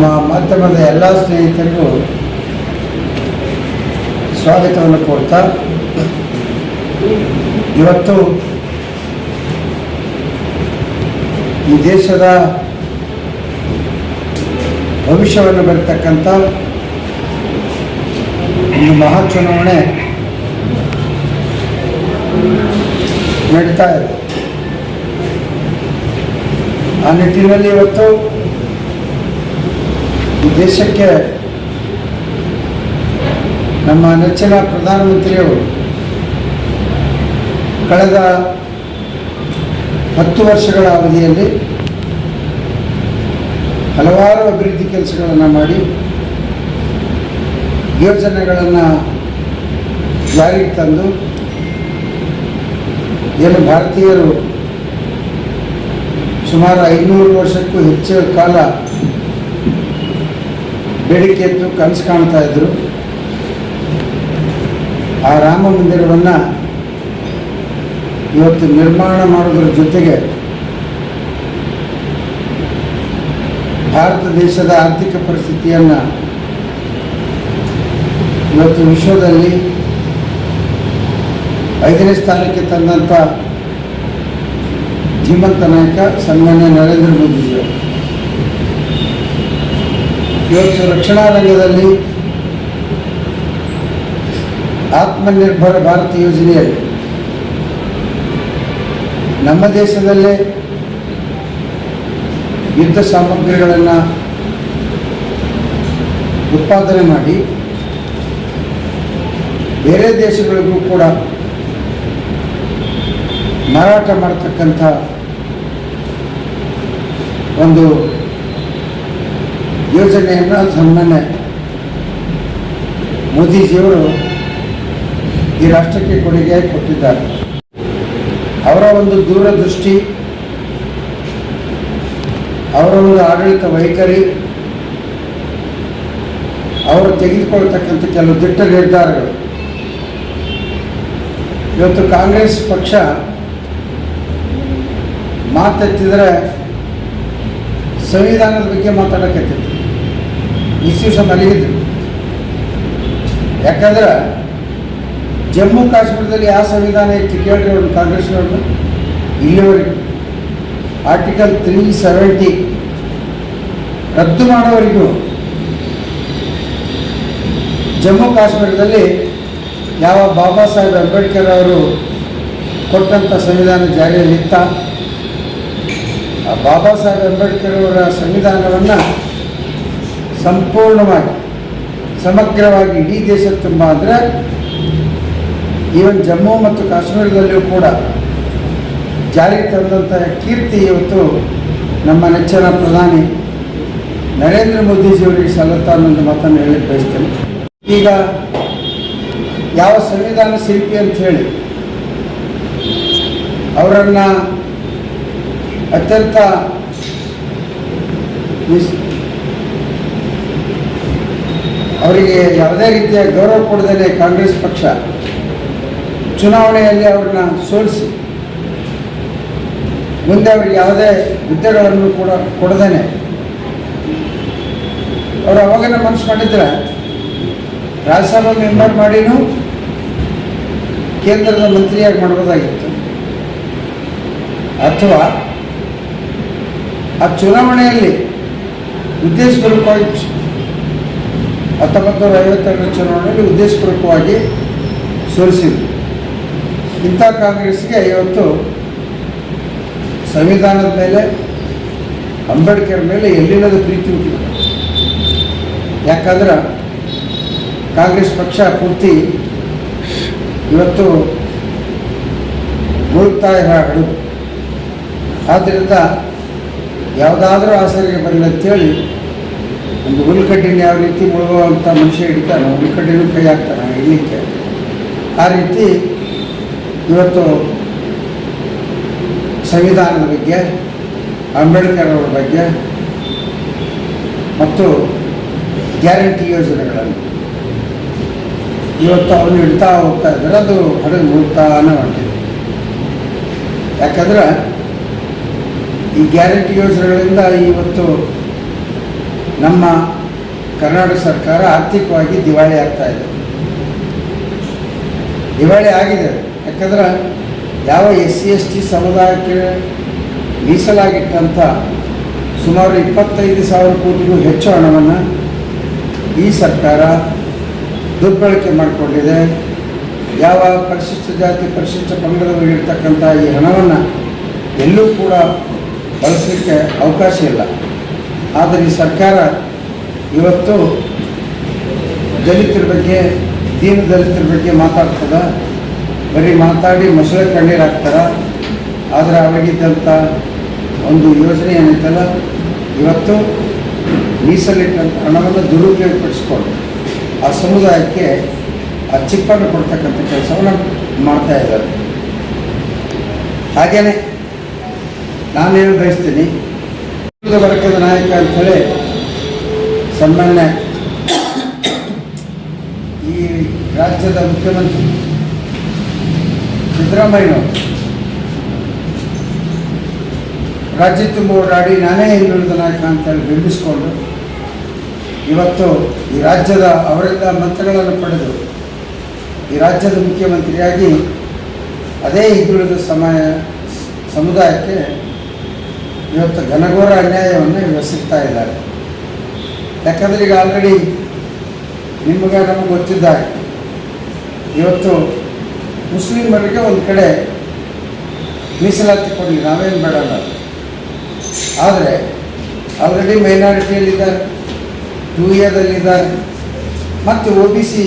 ನಮ್ಮ ಮಾಧ್ಯಮದ ಎಲ್ಲ ಸ್ನೇಹಿತರಿಗೂ ಸ್ವಾಗತವನ್ನು ಕೊಡ್ತಾ ಇವತ್ತು ಈ ದೇಶದ ಭವಿಷ್ಯವನ್ನು ಬರತಕ್ಕಂಥ ಒಂದು ಮಹಾ ಚುನಾವಣೆ ನಡೀತಾ ಇದೆ. ಆ ನಿಟ್ಟಿನಲ್ಲಿ ಇವತ್ತು ಈ ದೇಶಕ್ಕೆ ನಮ್ಮ ನೆಚ್ಚಿನ ಪ್ರಧಾನಮಂತ್ರಿಯವರು ಕಳೆದ ಹತ್ತು ವರ್ಷಗಳ ಅವಧಿಯಲ್ಲಿ ಹಲವಾರು ಅಭಿವೃದ್ಧಿ ಕೆಲಸಗಳನ್ನು ಮಾಡಿ ಯೋಜನೆಗಳನ್ನು ಜಾರಿಗೆ ತಂದು ಏನು ಭಾರತೀಯರು ಸುಮಾರು ಐನೂರು ವರ್ಷಕ್ಕೂ ಹೆಚ್ಚು ಕಾಲ ಬೇಡಿಕೆ ಇತ್ತು ಕನಸು ಕಾಣ್ತಾ ಇದ್ರು. ಆ ರಾಮ ಮಂದಿರವನ್ನು ಇವತ್ತು ನಿರ್ಮಾಣ ಮಾಡೋದ್ರ ಜೊತೆಗೆ ಭಾರತ ದೇಶದ ಆರ್ಥಿಕ ಪರಿಸ್ಥಿತಿಯನ್ನು ಇವತ್ತು ವಿಶ್ವದಲ್ಲಿ ಐದನೇ ಸ್ಥಾನಕ್ಕೆ ತಂದಂಥ ಧೀಮಂತ ನಾಯಕ ಸನ್ಮಾನ್ಯ ನರೇಂದ್ರ ಮೋದಿಜಿಯವರು. ಇವತ್ತು ರಕ್ಷಣಾ ರಂಗದಲ್ಲಿ ಆತ್ಮನಿರ್ಭರ ಭಾರತ ಯೋಜನೆಯಲ್ಲಿ ನಮ್ಮ ದೇಶದಲ್ಲೇ ಯುದ್ಧ ಸಾಮಗ್ರಿಗಳನ್ನು ಉತ್ಪಾದನೆ ಮಾಡಿ ಬೇರೆ ದೇಶಗಳಿಗೂ ಕೂಡ ಮಾರಾಟ ಮಾಡತಕ್ಕಂಥ ಒಂದು ಯೋಜನೆಯನ್ನು ಸನ್ಮಾನ್ಯ ಮೋದಿಜಿಯವರು ಈ ರಾಷ್ಟ್ರಕ್ಕೆ ಕೊಡುಗೆ ಕೊಟ್ಟಿದ್ದಾರೆ. ಅವರ ಒಂದು ದೂರದೃಷ್ಟಿ, ಅವರ ಒಂದು ಆಡಳಿತ ವೈಖರಿ, ಅವರು ತೆಗೆದುಕೊಳ್ತಕ್ಕಂಥ ಕೆಲವು ದಿಟ್ಟ ನಿರ್ಧಾರಗಳು. ಇವತ್ತು ಕಾಂಗ್ರೆಸ್ ಪಕ್ಷ ಮಾತೆತ್ತಿದರೆ ಸಂವಿಧಾನದ ಬಗ್ಗೆ ಮಾತಾಡೋಕತ್ತಿತ್ತು ದಿವಸ ಮಲಗಿದ್ರು ಯಾಕಂದ್ರೆ ಜಮ್ಮು ಕಾಶ್ಮೀರದಲ್ಲಿ ಯಾವ ಸಂವಿಧಾನ ಇತ್ತು. ಕೇಳ್ರಿ ಕಾಂಗ್ರೆಸ್ನವ್ರನ್ನ. ಇಲ್ಲಿವರೆಗೆ ಆರ್ಟಿಕಲ್ ತ್ರೀ ಸೆವೆಂಟಿ ರದ್ದು ಮಾಡೋವರೆಗೂ ಜಮ್ಮು ಕಾಶ್ಮೀರದಲ್ಲಿ ಯಾವ ಬಾಬಾ ಸಾಹೇಬ್ ಅಂಬೇಡ್ಕರ್ ಅವರು ಕೊಟ್ಟಂಥ ಸಂವಿಧಾನ ಜಾರಿಯಲ್ಲಿತ್ತ, ಆ ಬಾಬಾ ಸಾಹೇಬ್ ಅಂಬೇಡ್ಕರ್ ಅವರ ಸಂವಿಧಾನವನ್ನು ಸಂಪೂರ್ಣವಾಗಿ, ಸಮಗ್ರವಾಗಿ ಇಡೀ ದೇಶ ತುಂಬ ಅಂದರೆ ಈವನ್ ಜಮ್ಮು ಮತ್ತು ಕಾಶ್ಮೀರದಲ್ಲಿಯೂ ಕೂಡ ಜಾರಿಗೆ ತಂದಂತಹ ಕೀರ್ತಿ ಇವತ್ತು ನಮ್ಮ ನೆಚ್ಚಿನ ಪ್ರಧಾನಿ ನರೇಂದ್ರ ಮೋದಿಜಿಯವರಿಗೆ ಸಲ್ಲುತ್ತಾ ಅನ್ನೊಂದು ಮಾತನ್ನು ಹೇಳಕ್ಕೆ ಬಯಸ್ತೇನೆ. ಈಗ ಯಾವ ಸಂವಿಧಾನ ಶಿಲ್ಪಿ ಅಂತ ಹೇಳಿ ಅವರನ್ನು ಅತ್ಯಂತ ಅವರಿಗೆ ಯಾವುದೇ ರೀತಿಯ ಗೌರವ ಕೊಡದೇ ಕಾಂಗ್ರೆಸ್ ಪಕ್ಷ ಚುನಾವಣೆಯಲ್ಲಿ ಅವ್ರನ್ನ ಸೋಲಿಸಿ. ಮುಂದೆ ಅವ್ರಿಗೆ ಯಾವುದೇ ಹುದ್ದೆಗಳನ್ನು ಕೂಡ ಕೊಡದೇನೆ. ಅವರು ಅವಾಗೆಲ್ಲ ಮನಸ್ಸು ಮಾಡಿದ್ರೆ ರಾಜ್ಯಸಭಾ ಮೆಂಬರ್ ಮಾಡಿನೂ ಕೇಂದ್ರದ ಮಂತ್ರಿಯಾಗಿ ಮಾಡ್ಬೋದಾಗಿತ್ತು. ಅಥವಾ ಆ ಚುನಾವಣೆಯಲ್ಲಿ ಉದ್ದೇಶಗಳು ಚು- ಹತ್ತೊಂಬತ್ತು ನೂರ ಐವತ್ತೆರಡರ ಚುನಾವಣೆಯಲ್ಲಿ ಉದ್ದೇಶಪೂರ್ವಕವಾಗಿ ಸೋಲಿಸಿದ್ರು ಇಂಥ ಕಾಂಗ್ರೆಸ್ಗೆ ಇವತ್ತು ಸಂವಿಧಾನದ ಮೇಲೆ, ಅಂಬೇಡ್ಕರ್ ಮೇಲೆ ಎಲ್ಲಿಲ್ಲದ ಪ್ರೀತಿ ಹುಟ್ಟಿದೆ ಯಾಕಂದ್ರೆ ಕಾಂಗ್ರೆಸ್ ಪಕ್ಷ ಪೂರ್ತಿ ಇವತ್ತು ಮುಳುಗ್ತಾ ಹಾಡು. ಆದ್ದರಿಂದ ಯಾವುದಾದ್ರೂ ಆಸರಿಗೆ ಬರಲಿ ಅಂತೇಳಿ ಒಂದು ಹುಲ್ಕಡ್ಡಿನ ಯಾವ ರೀತಿ ಮುಳುಗುವಂಥ ಮನುಷ್ಯ ಹಿಡಿತಾನೆ ಹುಲ್ಕಡ್ಡಿನೂ ಕೈ ಹಾಕ್ತಾನೆ ಇಡಲಿಕ್ಕೆ. ಆ ರೀತಿ ಇವತ್ತು ಸಂವಿಧಾನದ ಬಗ್ಗೆ, ಅಂಬೇಡ್ಕರ್ ಅವರ ಬಗ್ಗೆ ಮತ್ತು ಗ್ಯಾರಂಟಿ ಯೋಜನೆಗಳನ್ನು. ಇವತ್ತು ಅವನು ಇಡ್ತಾ ಹೋಗ್ತಾ ಇದ್ದಾರೆ, ಅದು ಹೊರಗೆ ಮುಳುಗ್ತಾನೆ ಹೊಂಟಿದೆ ಯಾಕಂದ್ರೆ ಈ ಗ್ಯಾರಂಟಿ ಯೋಜನೆಗಳಿಂದ ಇವತ್ತು ನಮ್ಮ ಕರ್ನಾಟಕ ಸರ್ಕಾರ ಆರ್ಥಿಕವಾಗಿ ದಿವಾಳಿ ಆಗ್ತಾ ಇದೆ. ದಿವಾಳಿ ಆಗಿದೆ. ಯಾಕಂದ್ರೆ ಯಾವ ಎಸ್ ಸಿ, ಎಸ್ ಟಿ ಸಮುದಾಯಕ್ಕೆ ಮೀಸಲಾಗಿಟ್ಟಂಥ ಸುಮಾರು ಇಪ್ಪತ್ತೈದು ಸಾವಿರ ಕೋಟಿಗೂ ಹೆಚ್ಚು ಹಣವನ್ನು ಈ ಸರ್ಕಾರ ದುರ್ಬಳಕೆ ಮಾಡಿಕೊಂಡಿದೆ. ಯಾವ ಪರಿಶಿಷ್ಟ ಜಾತಿ, ಪರಿಶಿಷ್ಟ ಪಂಗಡದವರಿಗಿರ್ತಕ್ಕಂಥ ಈ ಹಣವನ್ನು ಎಲ್ಲೂ ಕೂಡ ಬಳಸಲಿಕ್ಕೆ ಅವಕಾಶ ಇಲ್ಲ. ಆದರೆ ಈ ಸರ್ಕಾರ ಇವತ್ತು ದಲಿತರ ಬಗ್ಗೆ, ದೀನ ದಲಿತರ ಬಗ್ಗೆ ಮಾತಾಡ್ತದ. ಬರೀ ಮಾತಾಡಿ ಮೊಸಳೆ ಕಣ್ಣೀರಾಗ್ತಾರ ಆದರೆ ಅವರಿಗಿದ್ದಂಥ ಒಂದು ಯೋಜನೆ ಏನೈತಲ್ಲ, ಇವತ್ತು ಮೀಸಲಿಟ್ಟಂಥ ಹಣವನ್ನು ದುರುಪಯೋಗಪಡಿಸ್ಕೊಂಡು ಆ ಸಮುದಾಯಕ್ಕೆ ಆ ಚಿಪ್ಪನ್ನು ಕೊಡ್ತಕ್ಕಂಥ ಕೆಲಸವನ್ನು ಮಾಡ್ತಾ ಇದ್ದಾರೆ. ಹಾಗೆಯೇ ನಾನೇನು ಬಯಸ್ತೀನಿ ನಾಯಕ ಅಂಥೇಳಿ ಸನ್ಮಾನ್ಯ ಈ ರಾಜ್ಯದ ಮುಖ್ಯಮಂತ್ರಿ ಸಿದ್ದರಾಮಯ್ಯನವರು. ರಾಜ್ಯ ತುಂಬ ಓಡಾಡಿ ನಾನೇ ಹಿಂದುಳಿದ ನಾಯಕ ಅಂತೇಳಿ ಬಿಂಬಿಸ್ಕೊಂಡು ಇವತ್ತು ಈ ರಾಜ್ಯದ ಅವರಿಂದ ಮತಗಳನ್ನು ಪಡೆದು ಈ ರಾಜ್ಯದ ಮುಖ್ಯಮಂತ್ರಿಯಾಗಿ ಅದೇ ಹಿಂದುಳಿದ ಸಮಯ ಸಮುದಾಯಕ್ಕೆ ಇವತ್ತು ಘನಘೋರ ಅನ್ಯಾಯವನ್ನು ಎಸಗ್ತಾ ಇದ್ದಾರೆ. ಯಾಕಂದರೆ ಈಗ ಆಲ್ರೆಡಿ ನಿಮಗೆ ನಮಗೆ ಗೊತ್ತಿದ್ದಾರೆ. ಇವತ್ತು ಮುಸ್ಲಿಮರಿಗೆ ಒಂದು ಕಡೆ ಮೀಸಲಾತಿ ಕೊಡಲಿ, ನಾವೇನು ಬೇಡಲ್ಲ. ಆದರೆ ಆಲ್ರೆಡಿ ಮೈನಾರಿಟಿಯಲ್ಲಿದ್ದಾರೆ ಟೂ ಇಯರ್ದಲ್ಲಿದ್ದಾರೆ ಮತ್ತು O B C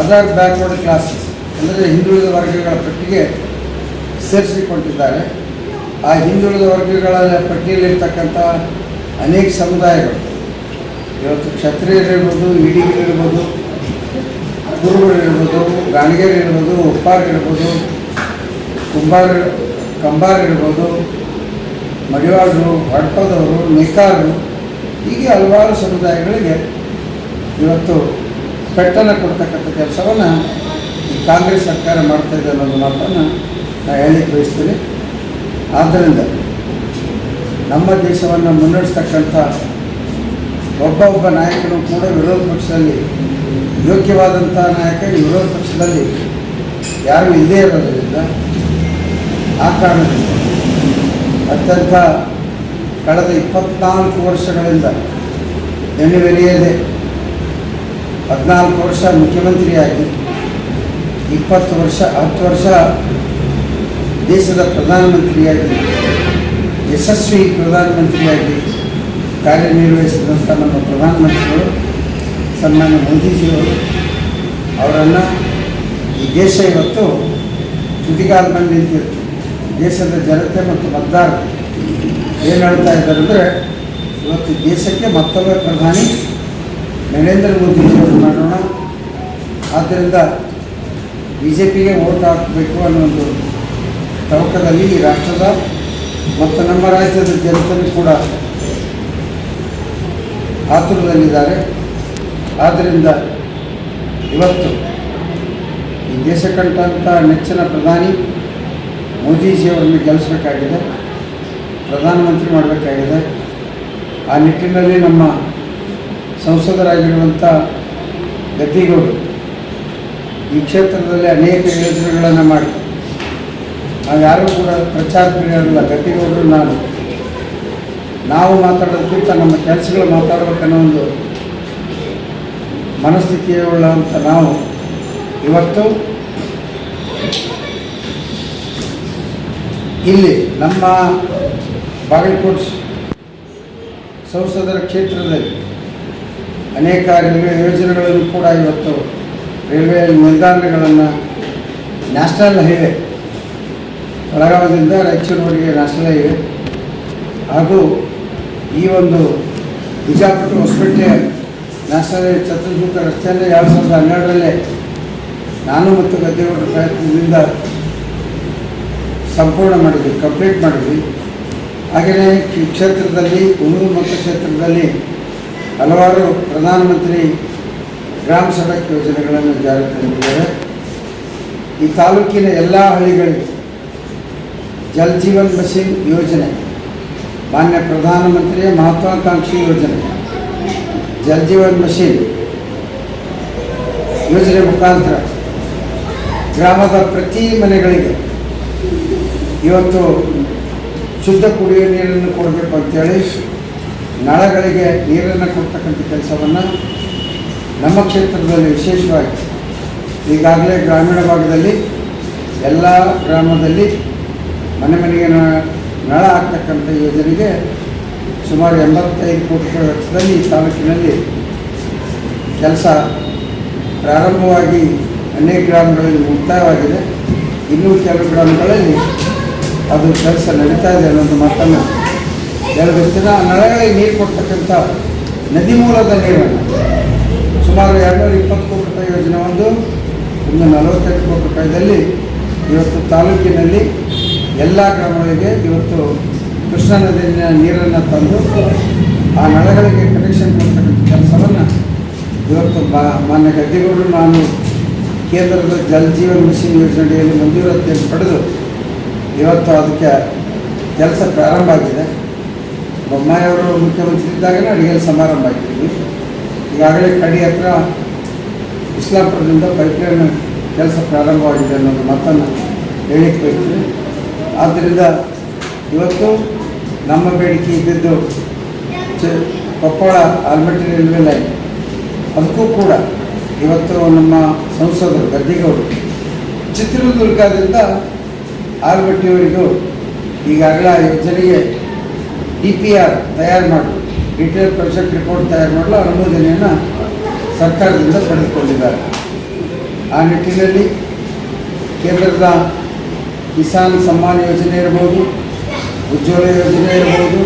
other backward classes ಅಂದರೆ ಹಿಂದುಳಿದ ವರ್ಗಗಳ ಪಟ್ಟಿಗೆ ಸೇರಿಸಿಕೊಂಡಿದ್ದಾರೆ. ಆ ಹಿಂದುಳಿದ ವರ್ಗಗಳ ಪಟ್ಟಿಯಲ್ಲಿರ್ತಕ್ಕಂಥ ಅನೇಕ ಸಮುದಾಯಗಳು. ಇವತ್ತು ಕ್ಷತ್ರಿಯರಿರ್ಬೋದು ಇಡಿಗಿರಿರ್ಬೋದು ಗುರುಗಳಿರ್ಬೋದು ಗಾಣಿಗರಿರ್ಬೋದು ಉಪ್ಪಾರಿರ್ಬೋದು ಕುಂಬಾರ ಕಂಬಾರಿರ್ಬೋದು ಮಡಿವಾಳರು ಹೊಡ್ಪದವರು ನೇಕಾರರು ಹೀಗೆ ಹಲವಾರು ಸಮುದಾಯಗಳಿಗೆ ಇವತ್ತು ಪೆಟ್ಟನ್ನು ಕೊಡ್ತಕ್ಕಂಥ ಕೆಲಸವನ್ನು ಈ ಕಾಂಗ್ರೆಸ್ ಸರ್ಕಾರ ಮಾಡ್ತಾ ಇದೆ ಅನ್ನೋದು ಮಾತನ್ನು ನಾನು ಹೇಳಿ ಬಯಸ್ತೀನಿ. ಆದ್ದರಿಂದ ನಮ್ಮ ದೇಶವನ್ನು ಮುನ್ನಡೆಸ್ತಕ್ಕಂಥ ಒಬ್ಬ ಒಬ್ಬ ನಾಯಕನು ಕೂಡ ವಿರೋಧ ಪಕ್ಷದಲ್ಲಿ, ಯೋಗ್ಯವಾದಂಥ ನಾಯಕ ವಿರೋಧ ಪಕ್ಷದಲ್ಲಿ ಯಾರೂ ಇಲ್ಲದೇ ಇರೋದರಿಂದ ಆ ಕಾರಣದಿಂದ ಅತ್ಯಂತ ಕಳೆದ ಇಪ್ಪತ್ನಾಲ್ಕು ವರ್ಷಗಳಿಂದ ಎನ್ನುವೆರೆಯದೆ ಹದಿನಾಲ್ಕು ವರ್ಷ ಮುಖ್ಯಮಂತ್ರಿಯಾಗಿ, ಇಪ್ಪತ್ತು ವರ್ಷ, ಹತ್ತು ವರ್ಷ ದೇಶದ ಪ್ರಧಾನಮಂತ್ರಿಯಾಗಿ, ಯಶಸ್ವಿ ಪ್ರಧಾನಮಂತ್ರಿಯಾಗಿ ಕಾರ್ಯನಿರ್ವಹಿಸಿದಂಥ ನಮ್ಮ ಪ್ರಧಾನಮಂತ್ರಿಗಳು, ಸನ್ಮಾನ್ಯ ಮೋದಿಜಿಯವರು, ಅವರನ್ನು ಈ ದೇಶ ಇವತ್ತು ತುದಿಗಾಲ ಬಂದು ನಿಂತಿದೆ ದೇಶದ ಜನತೆ ಮತ್ತು ಮತದಾರರು ಏನು ಹೇಳ್ತಾ ಇದ್ದಾರೆ ಅಂದರೆ, ಇವತ್ತು ದೇಶಕ್ಕೆ ಮತ್ತೊಮ್ಮೆ ಪ್ರಧಾನಿ ನರೇಂದ್ರ ಮೋದಿಜಿಯವರು ಮಾಡೋಣ. ಆದ್ದರಿಂದ ಬಿ ಜೆ ಪಿಗೆ ವೋಟ್ ಹಾಕಬೇಕು ಅನ್ನೋ ಒಂದು ತವಕದಲ್ಲಿ ಈ ರಾಷ್ಟ್ರದ ಮತ್ತು ನಮ್ಮ ರಾಜ್ಯದ ಜನತೆಯೂ ಕೂಡ ಆತುರದಲ್ಲಿದ್ದಾರೆ. ಆದ್ದರಿಂದ ಇವತ್ತು ಈ ದೇಶ ಕಂಡಂಥ ನೆಚ್ಚಿನ ಪ್ರಧಾನಿ ಮೋದಿಜಿಯವರನ್ನು ಗೆಲ್ಲಿಸಬೇಕಾಗಿದೆ, ಪ್ರಧಾನಮಂತ್ರಿ ಮಾಡಬೇಕಾಗಿದೆ. ಆ ನಿಟ್ಟಿನಲ್ಲಿ ನಮ್ಮ ಸಂಸದರಾಗಿರುವಂಥ ಗದ್ದಿಗೌಡರು ಈ ಕ್ಷೇತ್ರದಲ್ಲಿ ಅನೇಕ ಯೋಜನೆಗಳನ್ನು ಮಾಡಿ ನಾವು ಯಾರೂ ಕೂಡ ಪ್ರಚಾರ ಪ್ರಿಯರಲ್ಲ ಹೋದ್ರು ನಾನು. ನಾವು ಮಾತಾಡೋದಕ್ಕಿಂತ ನಮ್ಮ ಕೆಲಸಗಳು ಮಾತಾಡಬೇಕನ್ನೋ ಒಂದು ಮನಸ್ಥಿತಿಯುಳ್ಳಂಥ ನಾವು ಇವತ್ತು ಇಲ್ಲಿ ನಮ್ಮ ಬಾಗಲಕೋಟೆ ಸಂಸದರ ಕ್ಷೇತ್ರದಲ್ಲಿ ಅನೇಕ ರೈಲ್ವೆ ಯೋಜನೆಗಳನ್ನು ಕೂಡ ಇವತ್ತು ರೈಲ್ವೆ ನಿಲ್ದಾಣಗಳನ್ನು ನ್ಯಾಷನಲ್ ಹೈವೇ ಬೆಳಗಾವಿಯಿಂದ ರಾಯಚೂರಿನವರೆಗೆ ನ್ಯಾಷನಲ್ ಇವೆ ಹಾಗೂ ಈ ಒಂದು ಬಿಜಾಪುರ ಹೊಸಪೇಟೆ ನ್ಯಾಷನಲ್ ಹೈವೇ ರಸ್ತೆಯಲ್ಲಿ ಎರಡು ಸಾವಿರದ ಹನ್ನೆರಡರಲ್ಲೇ ನಾನು ಮತ್ತು ಗದ್ದೆಗೌಡರ ಪ್ರಯತ್ನದಿಂದ ಸಂಪೂರ್ಣ ಮಾಡಿದ್ವಿ ಕಂಪ್ಲೀಟ್ ಮಾಡಿದ್ವಿ. ಹಾಗೆಯೇ ಕ್ಷೇತ್ರದಲ್ಲಿ ಮತ್ತು ಮತಕ್ಷೇತ್ರದಲ್ಲಿ ಹಲವಾರು ಪ್ರಧಾನಮಂತ್ರಿ ಗ್ರಾಮ ಸಡಕ್ ಯೋಜನೆಗಳನ್ನು ಜಾರಿಗೆ ತಂದಿದ್ದಾರೆ. ಈ ತಾಲೂಕಿನ ಎಲ್ಲ ಹಳ್ಳಿಗಳಿಗೆ ಜಲ್ ಜೀವನ್ ಮಿಷನ್ ಯೋಜನೆ. ಮಾನ್ಯ ಪ್ರಧಾನಮಂತ್ರಿಯ ಮಹತ್ವಾಕಾಂಕ್ಷಿ ಯೋಜನೆ. ಜಲ್ ಜೀವನ್ ಮಿಷನ್ ಯೋಜನೆ ಮುಖಾಂತರ ಗ್ರಾಮದ ಪ್ರತಿ ಮನೆಗಳಿಗೆ ಇವತ್ತು ಶುದ್ಧ ಕುಡಿಯುವ ನೀರನ್ನು ಕೊಡಬೇಕು ಅಂತೇಳಿ ನಳಗಳಿಗೆ ನೀರನ್ನು ಕೊಡ್ತಕ್ಕಂಥ ಕೆಲಸವನ್ನು ನಮ್ಮ ಕ್ಷೇತ್ರದಲ್ಲಿ ವಿಶೇಷವಾಗಿ ಈಗಾಗಲೇ ಗ್ರಾಮೀಣ ಭಾಗದಲ್ಲಿ ಎಲ್ಲ ಗ್ರಾಮದಲ್ಲಿ ಮನೆ ಮನೆಗೆ ನಳ ಹಾಕ್ತಕ್ಕಂಥ ಯೋಜನೆಗೆ ಸುಮಾರು ಎಂಬತ್ತೈದು ಕೋಟಿ ರೂಪಾಯಿ ವೆಚ್ಚದಲ್ಲಿ ತಾಲೂಕಿನಲ್ಲಿ ಕೆಲಸ ಪ್ರಾರಂಭವಾಗಿ ಅನೇಕ ಗ್ರಾಮಗಳಲ್ಲಿ ಮುಕ್ತಾಯವಾಗಿದೆ. ಇನ್ನೂ ಕೆಲವು ಗ್ರಾಮಗಳಲ್ಲಿ ಅದು ಕೆಲಸ ನಡೀತಾ ಇದೆ ಅನ್ನೋದು ಮಾತನ್ನು ಎರಡು ಆ ನಳಗಳಿಗೆ ನೀರು ಕೊಡ್ತಕ್ಕಂಥ ನದಿ ಮೂಲದ ನೀರನ್ನು ಸುಮಾರು ಎರಡುನೂರ ಇಪ್ಪತ್ತು ಕೋಟಿ ರೂಪಾಯಿ ಯೋಜನೆ ಒಂದು ಒಂದು ನಲವತ್ತೆಂಟು ಕೋಟಿ ರೂಪಾಯಿದಲ್ಲಿ ಇವತ್ತು ತಾಲೂಕಿನಲ್ಲಿ ಎಲ್ಲ ಗ್ರಾಮಗಳಿಗೆ ಇವತ್ತು ಕೃಷ್ಣಾ ನದಿಯ ನೀರನ್ನು ತಂದು ಆ ನಳಗಳಿಗೆ ಕನೆಕ್ಷನ್ ಕೊಡ್ತಕ್ಕಂಥ ಕೆಲಸವನ್ನು ಇವತ್ತು ಬಾ, ಮಾನ್ಯ ಗದ್ದಿಗೌಡರು ನಾನು ಕೇಂದ್ರದ ಜಲ್ ಜೀವನ್ ಮಿಷನ್ ಯೋಜನೆಯಲ್ಲಿ ಮಂಜೂರಾತಿಯನ್ನು ಪಡೆದು ಇವತ್ತು ಅದಕ್ಕೆ ಕೆಲಸ ಪ್ರಾರಂಭ ಆಗಿದೆ. ಬೊಮ್ಮಾಯಿಯವರು ಮುಖ್ಯಮಂತ್ರಿ ಇದ್ದಾಗಲೇ ಅಡುಗೆ ಸಮಾರಂಭ ಆಗಿದ್ವಿ ಈಗಾಗಲೇ ಕಡಿ ಹತ್ರ ಇಸ್ಲಾಂಪುರದಿಂದ ಪೈಪ್ಲೈನ್ ಕೆಲಸ ಪ್ರಾರಂಭವಾಗಿದೆ ಅನ್ನೋದು ಮಾತನ್ನು ಹೇಳಿಕ್ಕೆ ಬಯಸ್ತೀನಿ. ಆದ್ದರಿಂದ ಇವತ್ತು ನಮ್ಮ ಬೇಡಿಕೆ ಇದ್ದಿದ್ದು ಚ ಕೊಪ್ಪಳ ಆಲ್ಮಟ್ಟಿ ರೈಲ್ವೆ ಲೈನ್. ಅದಕ್ಕೂ ಕೂಡ ಇವತ್ತು ನಮ್ಮ ಸಂಸದರು ಗದ್ದಿಗೌಡರು ಚಿತ್ರದುರ್ಗದಿಂದ ಆಲ್ಮಟ್ಟಿಯವರಿಗೂ ಈಗಾಗಲೇ ಆ ಯೋಜನೆಗೆ ಡಿ ಪಿ ಆರ್ ತಯಾರು ಮಾಡಲು ಡಿಟೇಲ್ ಪ್ರೊಜೆಕ್ಟ್ ರಿಪೋರ್ಟ್ ತಯಾರು ಮಾಡಲು ಅನುಮೋದನೆಯನ್ನು ಸರ್ಕಾರದಿಂದ ಪಡೆದುಕೊಂಡಿದ್ದಾರೆ. ಆ ನಿಟ್ಟಿನಲ್ಲಿ ಕೇಂದ್ರದ ಕಿಸಾನ್ ಸಮ್ಮಾನ್ ಯೋಜನೆ ಇರ್ಬೋದು, ಉಜ್ವಲ ಯೋಜನೆ ಇರ್ಬೋದು.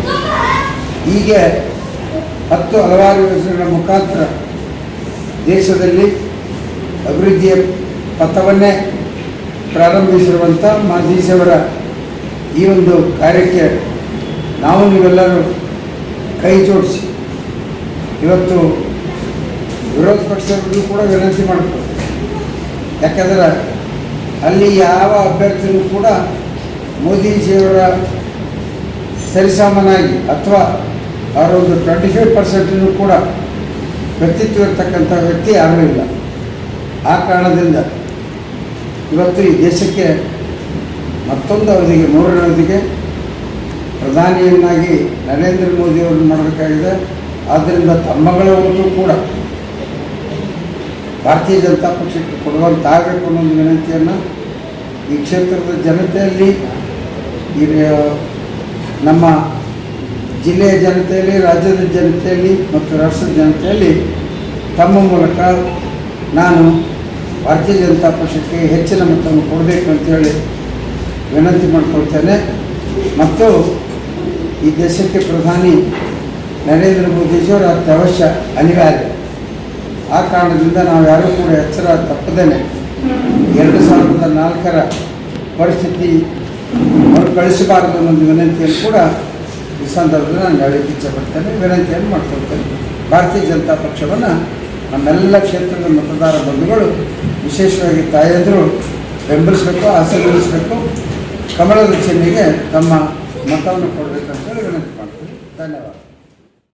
ಹೀಗೆ ಹತ್ತು ಹಲವಾರು ಯೋಜನೆಗಳ ಮುಖಾಂತರ ದೇಶದಲ್ಲಿ ಅಭಿವೃದ್ಧಿಯ ಪಥವನ್ನೇ ಪ್ರಾರಂಭಿಸಿರುವಂಥ ಮಾಧೀಶವರ ಈ ಒಂದು ಕಾರ್ಯಕ್ಕೆ ನಾವು ನೀವೆಲ್ಲರೂ ಕೈ ಜೋಡಿಸಿ ಇವತ್ತು ವಿರೋಧ ಪಕ್ಷದವರಿಗೂ ಕೂಡ ವಿನಂತಿ ಮಾಡ್ಬೋದು ಯಾಕಂದ್ರೆ ಅಲ್ಲಿ ಯಾವ ಅಭ್ಯರ್ಥಿನೂ ಕೂಡ ಮೋದಿಜಿಯವರ ಸರಿಸಾಮನಾಗಿ ಅಥವಾ ಅವರ ಒಂದು ಟ್ವೆಂಟಿ ಫೈವ್ ಪರ್ಸೆಂಟನ್ನು ಕೂಡ ವ್ಯಕ್ತಿತ್ವ ಇರ್ತಕ್ಕಂಥ ವ್ಯಕ್ತಿ ಯಾರೂ ಇಲ್ಲ. ಆ ಕಾರಣದಿಂದ ಇವತ್ತು ಈ ದೇಶಕ್ಕೆ ಮತ್ತೊಂದು ಅವಧಿಗೆ, ಮೂರನೇ ಅವಧಿಗೆ ಪ್ರಧಾನಿಯನ್ನಾಗಿ ನರೇಂದ್ರ ಮೋದಿಯವ್ರನ್ನ ಮಾಡಬೇಕಾಗಿದೆ. ಆದ್ದರಿಂದ ತಮ್ಮಗಳವರೆಗೂ ಕೂಡ ಭಾರತೀಯ ಜನತಾ ಪಕ್ಷಕ್ಕೆ ಕೊಡುವಂತಾಗಬೇಕು ಅನ್ನೋ ಒಂದು ವಿನಂತಿಯನ್ನು ಈ ಕ್ಷೇತ್ರದ ಜನತೆಯಲ್ಲಿ, ಈ ನಮ್ಮ ಜಿಲ್ಲೆಯ ಜನತೆಯಲ್ಲಿ, ರಾಜ್ಯದ ಜನತೆಯಲ್ಲಿ ಮತ್ತು ರಾಷ್ಟ್ರದ ಜನತೆಯಲ್ಲಿ ತಮ್ಮ ಮೂಲಕ ನಾನು ಭಾರತೀಯ ಜನತಾ ಪಕ್ಷಕ್ಕೆ ಹೆಚ್ಚಿನ ಮತವನ್ನು ಕೊಡಬೇಕು ಅಂತೇಳಿ ವಿನಂತಿ ಮಾಡ್ಕೊಳ್ತೇನೆ. ಮತ್ತು ಈ ದೇಶಕ್ಕೆ ಪ್ರಧಾನಿ ನರೇಂದ್ರ ಮೋದಿಜಿಯವರು ಅತ್ಯವಶ್ಯ ಅನಿವಾರ್ಯ. ಆ ಕಾರಣದಿಂದ ನಾವು ಯಾರೂ ಕೂಡ ಎಚ್ಚರ ತಪ್ಪದೇನೆ. ಎರಡು ಸಾವಿರದ ನಾಲ್ಕರ ಪರಿಸ್ಥಿತಿ ಮರುಕಳಿಸಬಾರದು ಅನ್ನೋದು ವಿನಂತಿಯನ್ನು ಕೂಡ ಈ ಸಂದರ್ಭದಲ್ಲಿ ನಾನು ಇಚ್ಛೆ ಇಚ್ಛೆಪಡ್ತೇನೆ, ವಿನಂತಿಯನ್ನು ಮಾಡ್ಕೊಳ್ತೇನೆ. ಭಾರತೀಯ ಜನತಾ ಪಕ್ಷವನ್ನು ನಮ್ಮೆಲ್ಲ ಕ್ಷೇತ್ರದ ಮತದಾರ ಬಂಧುಗಳು ವಿಶೇಷವಾಗಿ ತಾಯಂದರು ಬೆಂಬಲಿಸಬೇಕು ಆಶೀರ್ವದಿಸಬೇಕು ಕಮಲದ ಚಿಹ್ನೆಗೆ ತಮ್ಮ ಮತವನ್ನು ಕೊಡಬೇಕಂತೇಳಿ ವಿನಂತಿ ಮಾಡ್ತೀನಿ. ಧನ್ಯವಾದ.